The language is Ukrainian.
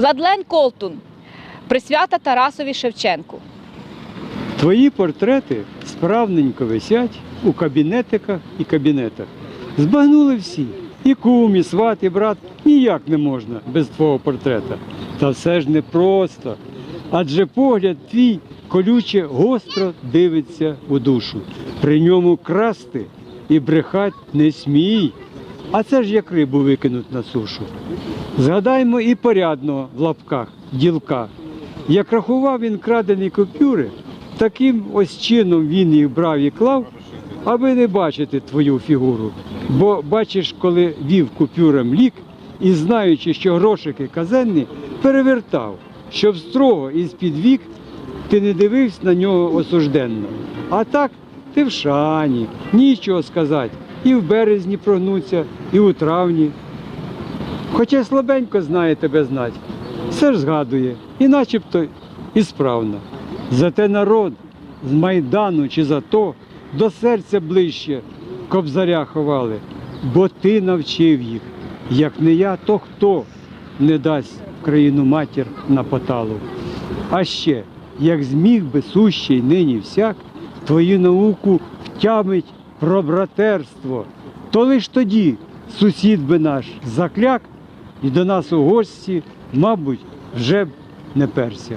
Владлен Колтун. Присвята Тарасові Шевченку. Твої портрети справненько висять у кабінетиках і кабінетах. Збагнули всі. І кум, і сват, і брат ніяк не можна без твого портрета. Та все ж непросто. Адже погляд твій колюче гостро дивиться у душу. При ньому красти і брехать не смій. А це ж як рибу викинуть на сушу. Згадаймо і порядного в лапках ділка. Як рахував він крадені купюри, таким ось чином він їх брав і клав, аби не бачити твою фігуру. Бо бачиш, коли вів купюрам лік і знаючи, що грошики казенні, перевертав, щоб строго із-під вік ти не дивився на нього осужденно. А так ти в шані, нічого сказати, і в березні прогнуться, і у травні. Хоча слабенько знає тебе знать, все ж згадує, і начебто і справно. Зате народ з Майдану чи за то до серця ближче кобзаря ховали, бо ти навчив їх. Як не я, то хто не дасть країну матір на поталу. А ще, як зміг би сущий нині всяк, твою науку втямить про братерство, то лиш тоді сусід би наш закляк і до нас у гості, мабуть, вже б не перся.